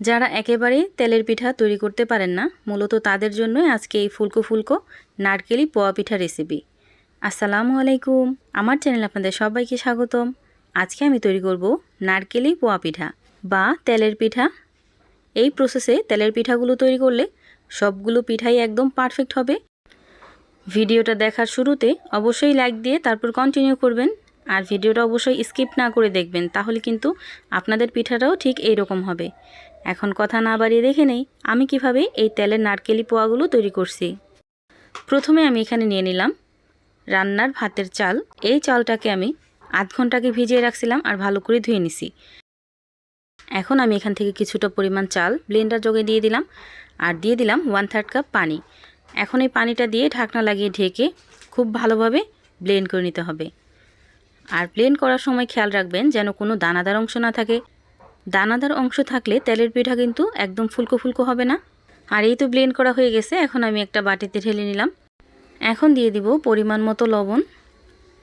যারা একেবারে তেলের পিঠা তৈরি করতে পারেন না, মূলত তাদের জন্যই আজকে এই ফুলকো ফুলকো নারকেলি পোয়া পিঠা রেসিপি আসসালামু আলাইকুম। আমার চ্যানেল আপনাদের সবাইকে স্বাগতম। আজকে আমি তৈরি করব নারকেলি পোয়া পিঠা বা তেলের পিঠা। এই প্রসেসে তেলের পিঠাগুলো তৈরি করলে সবগুলো পিঠাই একদম পারফেক্ট হবে। ভিডিওটা দেখার শুরুতে অবশ্যই লাইক দিয়ে তারপর কন্টিনিউ করবেন। আর ভিডিওটা অবশ্যই স্কিপ না করে দেখবেন, তাহলে কিন্তু আপনাদের পিঠাটাও ঠিক এই রকম হবে। এখন কথা না বাড়িয়ে দেখে নেই, আমি কীভাবে এই তেলের নারকেলি পোয়াগুলো তৈরি করছি। প্রথমে আমি এখানে নিয়ে নিলাম রান্নার ভাতের চাল। এই চালটাকে আমি আধ ঘন্টাকে ভিজিয়ে রাখছিলাম আর ভালো করে ধুয়ে নিছি। এখন আমি এখান থেকে কিছুটা পরিমাণ চাল ব্লেন্ডার যোগে দিয়ে দিলাম আর দিয়ে দিলাম ওয়ান থার্ড কাপ পানি। এখন এই পানিটা দিয়ে ঢাকনা লাগিয়ে ঢেকে খুব ভালোভাবে ব্লেন্ড করে নিতে হবে। আর ব্লেন্ড করার সময় খেয়াল রাখবেন যেন কোনো দানাদার অংশ না থাকে। দানাদার অংশ থাকলে তেলের পিঠা কিন্তু একদম ফুলকো ফুলকো হবে না। আর এই তো ব্লেন্ড করা হয়ে গেছে, এখন আমি একটা বাটিতে ঢেলে নিলাম। এখন দিয়ে দিব পরিমাণ মতো লবণ।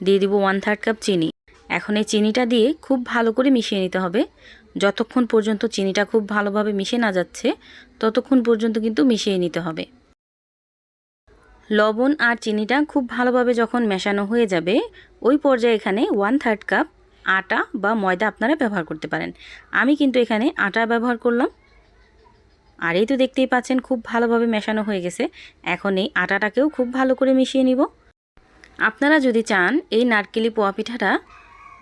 দিয়ে দিব ওয়ান থার্ড কাপ চিনি। এখন এই চিনিটা দিয়ে খুব ভালো করে মিশিয়ে নিতে হবে। যতক্ষণ পর্যন্ত চিনিটা খুব ভালোভাবে মিশে না যাচ্ছে, ততক্ষণ পর্যন্ত কিন্তু মিশিয়ে নিতে হবে। লবণ আর চিনিটা খুব ভালোভাবে যখন মেশানো হয়ে যাবে, ওই পর্যায়ে এখানে ওয়ান থার্ড কাপ আটা বা ময়দা আপনারা ব্যবহার করতে পারেন। আমি কিন্তু এখানে আটা ব্যবহার করলাম। আর এই তো দেখতেই পাচ্ছেন খুব ভালোভাবে মেশানো হয়ে গেছে। এখন এই আটাটাকেও খুব ভালো করে মিশিয়ে নিব। আপনারা যদি চান, এই নারকেলি পোয়া পিঠাটা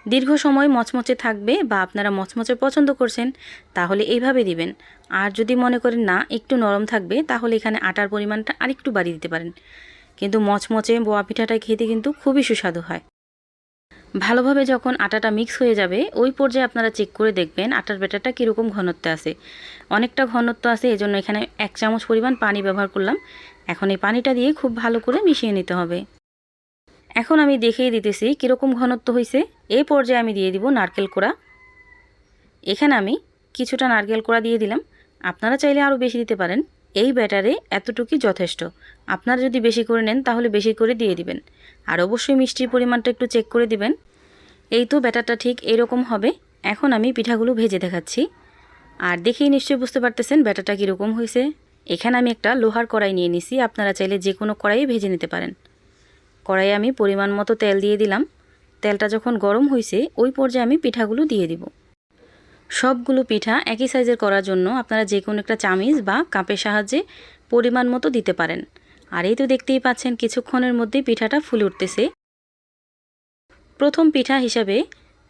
দীর্ঘ সময় মচমচে থাকবে বা আপনারা মচমচে পছন্দ করছেন, তাহলে এইভাবে দিবেন। আর যদি মনে করেন না, একটু নরম থাকবে, তাহলে এখানে আটার পরিমাণটা আরেকটু বাড়িয়ে দিতে পারেন। কিন্তু মচমচে বোয়া পিঠাটা খেতে কিন্তু খুবই সুস্বাদু হয়। ভালোভাবে যখন আটাটা মিক্স হয়ে যাবে, ওই পর্যায়ে আপনারা চেক করে দেখবেন আটার ব্যাটারটা কীরকম ঘনত্ব আছে। অনেকটা ঘনত্ব আছে, এজন্য এখানে এক চামচ পরিমাণ পানি ব্যবহার করলাম। এখন এই পানিটা দিয়ে খুব ভালো করে মিশিয়ে নিতে হবে। এখন আমি দেখিয়ে দিতেছি কীরকম ঘনত্ব হয়েছে এই পর্যায়ে আমি দিয়ে দিব নারকেল কোড়া। এখানে আমি কিছুটা নারকেল কোড়া দিয়ে দিলাম। আপনারা চাইলে আরও বেশি দিতে পারেন। এই ব্যাটারে এতটুকুই যথেষ্ট। আপনারা যদি বেশি করে নেন, তাহলে বেশি করে দিয়ে দিবেন। আর অবশ্যই মিষ্টির পরিমাণটা একটু চেক করে দিবেন। এই তো ব্যাটারটা ঠিক এরকম হবে। এখন আমি পিঠাগুলো ভেজে দেখাচ্ছি। আর দেখেই নিশ্চয়ই বুঝতে পারতেছেন ব্যাটারটা কীরকম হয়েছে এখানে আমি একটা লোহার কড়াই নিয়ে নিছি। আপনারা চাইলে যে কোনো কড়াইয়ে ভেজে নিতে পারেন। কড়াইয়ে আমি পরিমাণ মতো তেল দিয়ে দিলাম। তেলটা যখন গরম হয়েছে ওই পর্যায়ে আমি পিঠাগুলো দিয়ে দিব। সবগুলো পিঠা একই সাইজের করার জন্য আপনারা যে কোনো একটা চামিচ বা কাপের সাহায্যে পরিমাণ মতো দিতে পারেন। আর এই তো দেখতেই পাচ্ছেন কিছুক্ষণের মধ্যেই পিঠাটা ফুলে উঠতেছে। প্রথম পিঠা হিসাবে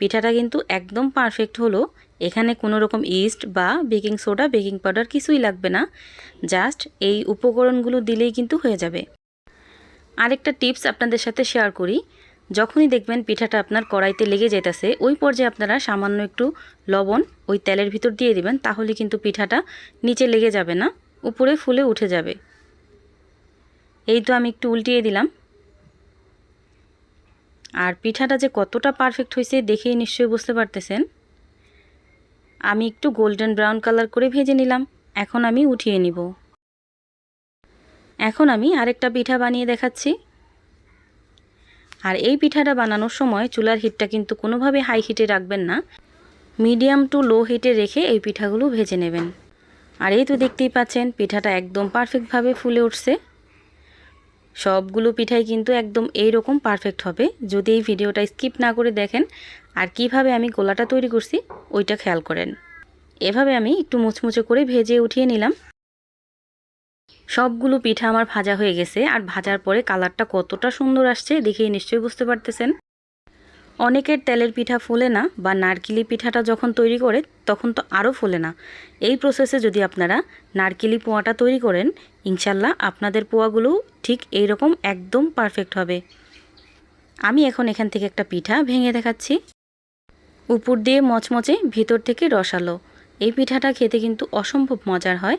পিঠাটা কিন্তু একদম পারফেক্ট হলো। এখানে কোনো রকম ইস্ট বা বেকিং সোডা, বেকিং পাউডার কিছুই লাগবে না। জাস্ট এই উপকরণগুলো দিলেই কিন্তু হয়ে যাবে। আরেকটা টিপস আপনাদের সাথে শেয়ার করি। যখনই দেখবেন পিঠাটা আপনার কড়াইতে লেগে যেতেছে ওই পর্যায়ে আপনারা সামান্য একটু লবণ ওই তেলের ভিতর দিয়ে দিবেন, তাহলে কিন্তু পিঠাটা নিচে লেগে যাবে না, উপরে ফুলে উঠে যাবে। এই তো আমি একটু উল্টিয়ে দিলাম। আর পিঠাটা যে কতটা পারফেক্ট হয়েছে দেখেই নিশ্চয়ই বুঝতে পারতেছেন। আমি একটু গোল্ডেন ব্রাউন কালার করে ভেজে নিলাম, এখন আমি উঠিয়ে নিব। এখন আমি আরেকটা পিঠা বানিয়ে দেখাচ্ছি। আর এই পিঠাটা বানানোর সময় চুলার হিটটা কিন্তু কোনোভাবে হাই হিটে রাখবেন না। মিডিয়াম টু লো হিটে রেখে এই পিঠাগুলো ভেজে নেবেন। আর এই তো দেখতেই পাচ্ছেন, পিঠাটা একদম পারফেক্টভাবে ফুলে উঠছে। সবগুলো পিঠাই কিন্তু একদম এই রকম পারফেক্ট হবে। যদি এই ভিডিওটা স্কিপ না করে দেখেন, আর কীভাবে আমি গোলাটা তৈরি করছি, ওইটা খেয়াল করেন। এভাবে আমি একটু মুচমুচে করে ভেজে উঠিয়ে নিলাম। সবগুলো পিঠা আমার ভাজা হয়ে গেছে আর ভাজার পরে কালারটা কতটা সুন্দর আসছে দেখেই নিশ্চয়ই বুঝতে পারতেছেন। অনেকের তেলের পিঠা ফুলে না বা নারকেলি পিঠাটা যখন তৈরি করে তখন তো আরও ফুলে না। এই প্রসেসে যদি আপনারা নারকেলি পোয়াটা তৈরি করেন, ইনশাল্লাহ আপনাদের পোয়াগুলো ঠিক এই রকম একদম পারফেক্ট হবে। আমি এখন এখান থেকে একটা পিঠা ভেঙে দেখাচ্ছি। উপর দিয়ে মচমচে ভিতর থেকে রসালো এই পিঠাটা খেতে কিন্তু অসম্ভব মজার হয়।